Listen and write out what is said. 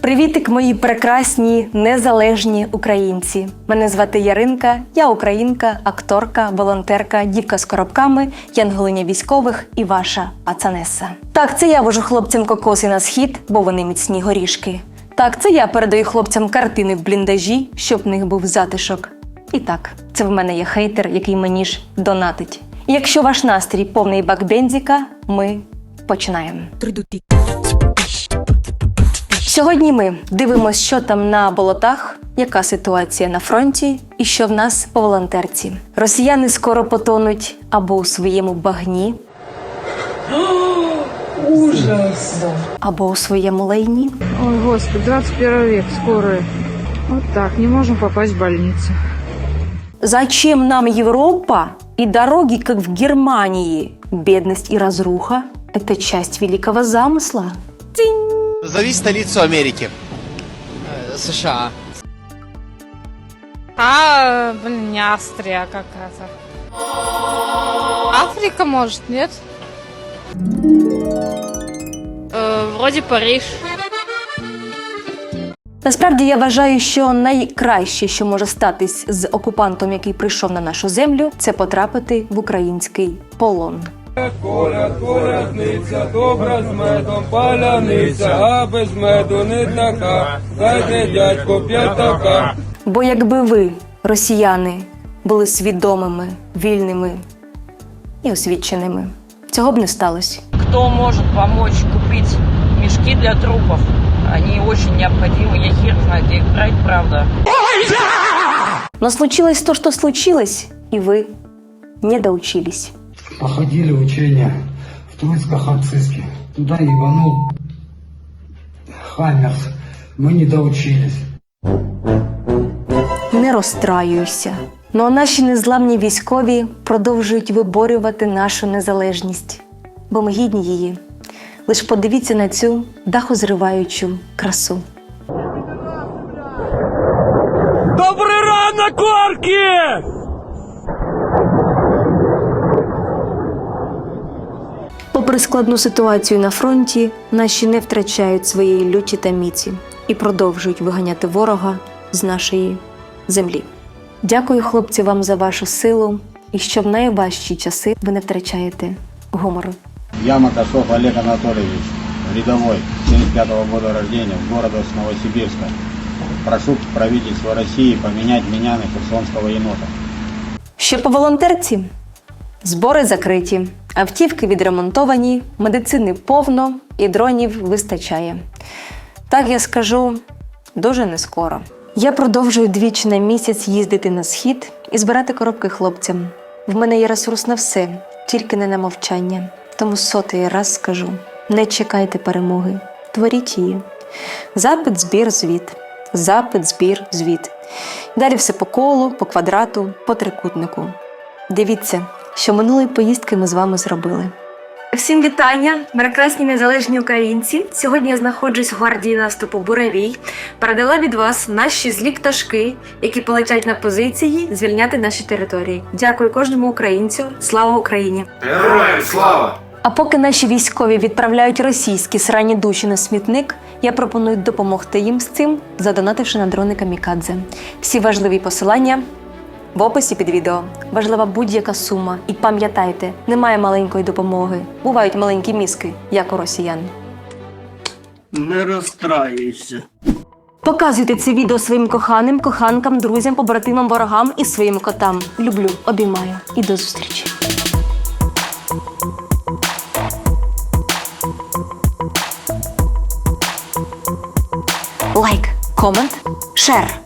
Привітик, мої прекрасні незалежні українці. Мене звати Яринка, я українка, акторка, волонтерка, дівка з коробками, янголиня військових і ваша пацанеса. Так, це я вожу хлопцям кокоси на схід, бо вони міцні горішки. Так, це я передаю хлопцям картини в бліндажі, щоб в них був затишок. І так, це в мене є хейтер, який мені ж донатить. І якщо ваш настрій повний бак бензіка, ми починаємо. Сьогодні ми дивимося, що там на болотах, яка ситуація на фронті і що в нас по волонтерці. Росіяни скоро потонуть або у своєму багні, Ужас. або у своєму лайні. Ой, господи, 21 век, скорая. Вот так, не можем попасть в больницу. Зачем нам Европа и дороги, как в Германии? Бедность и разруха – это часть великого замысла. Назови столицу Америки. Э, США. А, блин, не Австрия какая-то. Африка, может, нет? Э, вроде Париж. Насправді я вважаю, що найкраще, що може статись з окупантом, який прийшов на нашу землю, це потрапити в український полон. Коляд, колядниця, добра з медом, паляниця, а без меду не така. Дайте дядько п'ятака. Бо якби ви, росіяни, були свідомими, вільними і освіченими, цього б не сталося. кто может помочь купить мешки для трупов Они очень необходимы. Я хер знаю, где их брать, правда. Но случилось то, что случилось, и вы не доучились. Походили учения в Троицко-Харциске. Туда ебанул Хаммерс. Мы не доучились. Не розстраюйся. Ну а наші незламні військові продовжують виборювати нашу незалежність, бо ми гідні її. Лиш подивіться на цю дахозриваючу красу. Добрий ранок, орки! Попри складну ситуацію на фронті, наші не втрачають своєї люті та міці і продовжують виганяти ворога з нашої землі. Дякую, хлопці, вам за вашу силу і що в найважчі часи ви не втрачаєте гумору. Я Макашов Олег Анатольевич, рядовой, 75 года рождения, города с Новосибирска. Прошу правительство России поменять меня на херсонского енота. Що по волонтерці? Збори закриті, автівки відремонтовані, медицини повно і дронів вистачає. Так я скажу дуже не скоро. Я продовжую двічі на місяць їздити на схід і збирати коробки хлопцям. В мене є ресурс на все, тільки не на мовчання. Тому сотий раз скажу: не чекайте перемоги, творіть її. Запит, збір, звіт. Запит, збір, звіт. Далі все по колу, по квадрату, по трикутнику. Дивіться, що минулої поїздки ми з вами зробили. Всім вітання, прекрасні незалежні українці. Сьогодні я знаходжусь в гвардії наступу Буревій. Передала від вас наші злі пташки, які полетять на позиції звільняти наші території. Дякую кожному українцю. Слава Україні! Героям слава! А поки наші військові відправляють російські срані душі на смітник, я пропоную допомогти їм з цим, задонативши на дрони Камікадзе. Всі важливі посилання в описі під відео. Важлива будь-яка сума. І пам'ятайте, немає маленької допомоги. Бувають маленькі мізки, як у росіян. Не розстраюйся. Показуйте це відео своїм коханим, коханкам, друзям, побратимам, ворогам і своїм котам. Люблю, обіймаю і до зустрічі. Лайк, комент, шер.